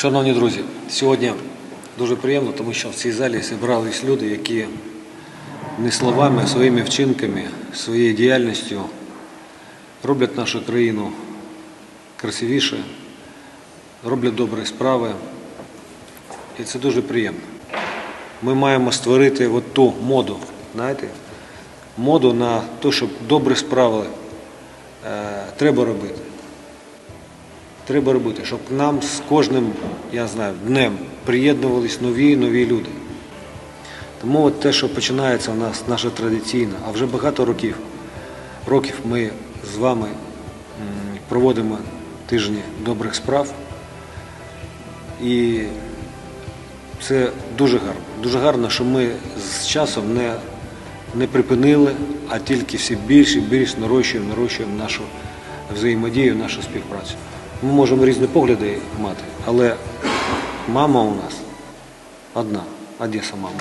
Шановні друзі, сьогодні дуже приємно, тому що в цій залі зібрались люди, які не словами, а своїми вчинками, своєю діяльністю роблять нашу країну красивіше, роблять добрі справи. І це дуже приємно. Ми маємо створити от ту моду, знаєте, моду на те, щоб добрі справи е, треба робити. Треба робити, щоб нам з кожним, я знаю, днем приєднувались нові і нові люди. Тому от те, що починається у нас наша традиційна, а вже багато років, років ми з вами проводимо тижні добрих справ. І це дуже гарно. Дуже гарно, що ми з часом не, не припинили, а тільки все більше і більше нарощуємо, нарощуємо нашу взаємодію, нашу співпрацю. Ми можемо різні погляди мати, але мама у нас одна, Одеса мама.